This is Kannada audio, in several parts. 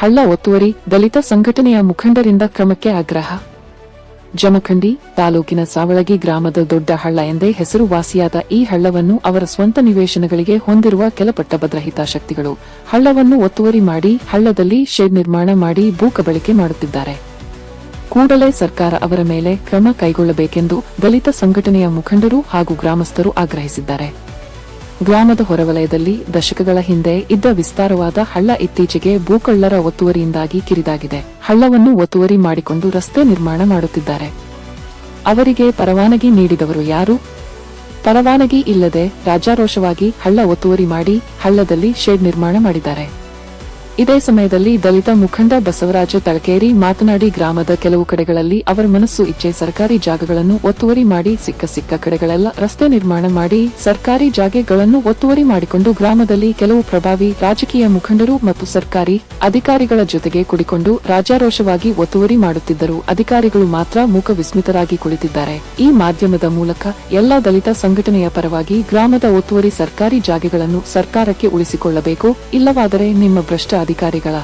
ಹಳ್ಳ ಒತ್ತುವರಿ ದಲಿತ ಸಂಘಟನೆಯ ಮುಖಂಡರಿಂದ ಕ್ರಮಕ್ಕೆ ಆಗ್ರಹ. ಜಮಖಂಡಿ ತಾಲೂಕಿನ ಸಾವಳಗಿ ಗ್ರಾಮದ ದೊಡ್ಡ ಹಳ್ಳ ಎಂದೇ ಹೆಸರುವಾಸಿಯಾದ ಈ ಹಳ್ಳವನ್ನು ಅವರ ಸ್ವಂತ ನಿವೇಶನಗಳಿಗೆ ಹೊಂದಿರುವ ಕೆಲ ಪಟ್ಟಭದ್ರ ಶಕ್ತಿಗಳು ಹಳ್ಳವನ್ನು ಒತ್ತುವರಿ ಮಾಡಿ ಹಳ್ಳದಲ್ಲಿ ಶೆಡ್ ನಿರ್ಮಾಣ ಮಾಡಿ ಭೂ ಕಬಳಿಕೆ ಮಾಡುತ್ತಿದ್ದಾರೆ. ಕೂಡಲೇ ಸರ್ಕಾರ ಅವರ ಮೇಲೆ ಕ್ರಮ ಕೈಗೊಳ್ಳಬೇಕೆಂದು ದಲಿತ ಸಂಘಟನೆಯ ಮುಖಂಡರು ಹಾಗೂ ಗ್ರಾಮಸ್ಥರು ಆಗ್ರಹಿಸಿದ್ದಾರೆ. ಗ್ರಾಮದ ಹೊರವಲಯದಲ್ಲಿ ದಶಕಗಳ ಹಿಂದೆ ಇದ್ದ ವಿಸ್ತಾರವಾದ ಹಳ್ಳ ಇತ್ತೀಚೆಗೆ ಭೂಕಳ್ಳರ ಒತ್ತುವರಿಯಿಂದಾಗಿ ಕಿರಿದಾಗಿದೆ. ಹಳ್ಳವನ್ನು ಒತ್ತುವರಿ ಮಾಡಿಕೊಂಡು ರಸ್ತೆ ನಿರ್ಮಾಣ ಮಾಡುತ್ತಿದ್ದಾರೆ. ಅವರಿಗೆ ಪರವಾನಗಿ ನೀಡಿದವರು ಯಾರು? ಪರವಾನಗಿ ಇಲ್ಲದೆ ರಾಜಾರೋಷವಾಗಿ ಹಳ್ಳ ಒತ್ತುವರಿ ಮಾಡಿ ಹಳ್ಳದಲ್ಲಿ ಶೆಡ್ ನಿರ್ಮಾಣ ಮಾಡಿದ್ದಾರೆ. ಇದೇ ಸಮಯದಲ್ಲಿ ದಲಿತ ಮುಖಂಡ ಬಸವರಾಜ ತಳಕೇರಿ ಮಾತನಾಡಿ ಗ್ರಾಮದ ಕೆಲವು ಕಡೆಗಳಲ್ಲಿ ಅವರ ಮನಸ್ಸು ಇಚ್ಛೆ ಸರ್ಕಾರಿ ಜಾಗಗಳನ್ನು ಒತ್ತುವರಿ ಮಾಡಿ ಸಿಕ್ಕ ಸಿಕ್ಕ ಕಡೆಗಳೆಲ್ಲ ರಸ್ತೆ ನಿರ್ಮಾಣ ಮಾಡಿ ಸರ್ಕಾರಿ ಜಾಗೆಗಳನ್ನು ಒತ್ತುವರಿ ಮಾಡಿಕೊಂಡು ಗ್ರಾಮದಲ್ಲಿ ಕೆಲವು ಪ್ರಭಾವಿ ರಾಜಕೀಯ ಮುಖಂಡರು ಮತ್ತು ಸರ್ಕಾರಿ ಅಧಿಕಾರಿಗಳ ಜೊತೆಗೆ ಕುಡಿಕೊಂಡು ರಾಜಾರೋಷವಾಗಿ ಒತ್ತುವರಿ ಮಾಡುತ್ತಿದ್ದರು ಅಧಿಕಾರಿಗಳು ಮಾತ್ರ ಮೂಕ ವಿಸ್ಮಿತರಾಗಿ ಕುಳಿತಿದ್ದಾರೆ. ಈ ಮಾಧ್ಯಮದ ಮೂಲಕ ಎಲ್ಲಾ ದಲಿತ ಸಂಘಟನೆಯ ಪರವಾಗಿ ಗ್ರಾಮದ ಒತ್ತುವರಿ ಸರ್ಕಾರಿ ಜಾಗೆಗಳನ್ನು ಸರ್ಕಾರಕ್ಕೆ ಉಳಿಸಿಕೊಳ್ಳಬೇಕು. ಇಲ್ಲವಾದರೆ ನಿಮ್ಮ ಭ್ರಷ್ಟ ಅಧಿಕಾರಿಗಳ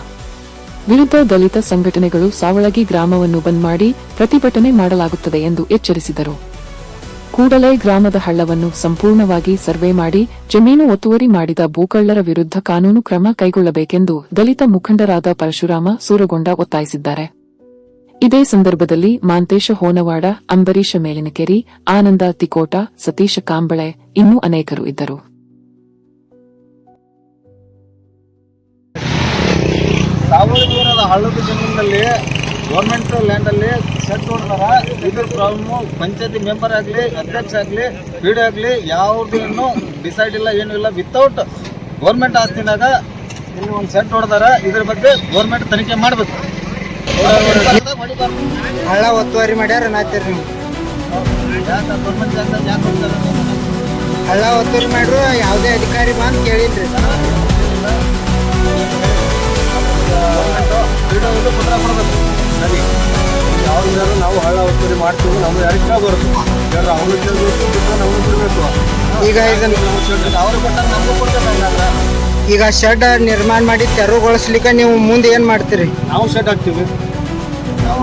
ವಿರುದ್ಧ ದಲಿತ ಸಂಘಟನೆಗಳು ಸಾವಳಗಿ ಗ್ರಾಮವನ್ನು ಬಂದ್ ಮಾಡಿ ಪ್ರತಿಭಟನೆ ಮಾಡಲಾಗುತ್ತದೆ ಎಂದು ಎಚ್ಚರಿಸಿದರು. ಕೂಡಲೇ ಗ್ರಾಮದ ಹಳ್ಳವನ್ನು ಸಂಪೂರ್ಣವಾಗಿ ಸರ್ವೆ ಮಾಡಿ ಜಮೀನು ಒತ್ತುವರಿ ಮಾಡಿದ ಭೂಕಳ್ಳರ ವಿರುದ್ಧ ಕಾನೂನು ಕ್ರಮ ಕೈಗೊಳ್ಳಬೇಕೆಂದು ದಲಿತ ಮುಖಂಡರಾದ ಪರಶುರಾಮ ಸೂರಗೊಂಡ ಒತ್ತಾಯಿಸಿದ್ದಾರೆ. ಇದೇ ಸಂದರ್ಭದಲ್ಲಿ ಮಾಂತೇಶ ಹೋನವಾಡ ಅಂಬರೀಶ ಮೇಲಿನಕೆರಿ, ಆನಂದ ತಿಕೋಟ, ಸತೀಶ ಕಾಂಬಳೆ ಇನ್ನೂ ಅನೇಕರು ಇದ್ದರು. ಹಳ್ಳದ ಜಮೀನಲ್ಲಿ ಗೌರ್ಮೆಂಟ್ ಲ್ಯಾಂಡಲ್ಲಿ ಸೆಟ್ ಹೊಡ್ದಾರ ಇದ್ರ ಪ್ರಾಬ್ಲಮ್ ಪಂಚಾಯತಿ ಮೆಂಬರ್ ಆಗಲಿ ಅಧ್ಯಕ್ಷ ಆಗಲಿ ಪಿ ಡಿ ಆಗಲಿ ಯಾವುದನ್ನು ಡಿಸೈಡ್ ಇಲ್ಲ ಏನೂ ಇಲ್ಲ. ವಿತೌಟ್ ಗೌರ್ಮೆಂಟ್ ಆಸ್ತಿನಾಗ ಇಲ್ಲಿ ಒಂದು ಸೆಟ್ ಹೊಡ್ದಾರ ಇದ್ರ ಬಗ್ಗೆ ಗೌರ್ಮೆಂಟ್ ತನಿಖೆ ಮಾಡಬೇಕು. ಹಳ್ಳ ಒತ್ತುವರಿ ಮಾಡ್ಯಾರ ನಾತೀರಿ ನೀವು ಯಾಕೆ ಗೌರ್ಮೆಂಟ್ ಜಾಗದಾಗ ಯಾಕೆ ಹೋಗ್ತಾರೆ? ಹಳ್ಳ ಒತ್ತುವರಿ ಮಾಡ್ರು ಯಾವುದೇ ಅಧಿಕಾರಿ ಬಂದು ಕೇಳಿಲ್ರಿ. ಮಾಡ್ತೀವಿ ನಮ್ಗೆ ಯಾರಿಗೆ ಕೇಳಬಾರ್ದು ಯಾರು ಅವನು ಕೇಳಬೇಕು ಬಿಟ್ಟರೆ ನಾವು ಬಿಡಬೇಕು ಈಗ ಇದನ್ನ ಅವ್ರು ಕೊಟ್ಟಾಗ ನಮಗೂ ಕೊಡ್ತಾರೆ ಈಗ ಶೆಡ್ ನಿರ್ಮಾಣ ಮಾಡಿ ತೆರವುಗೊಳಿಸ್ಲಿಕ್ಕೆ ನೀವು ಮುಂದೆ ಏನು ಮಾಡ್ತೀರಿ? ನಾವು ಶೆಡ್ ಹಾಕ್ತೀವಿ.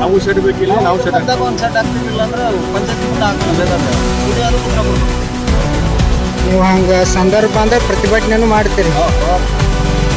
ನಾವು ಶೆಡ್ ಬೇಕಿಲ್ಲ ನಾವು ಶೆಡ್ ಹಾಕ್ತೀವಿ. ಒಂದು ಪಂಚಾಯತಿ ಮುಂದೆ ನೀವು ಹಂಗೆ ಸಂದರ್ಭ ಅಂದ್ರೆ ಪ್ರತಿಭಟನೆನೂ ಮಾಡ್ತೀರಿ.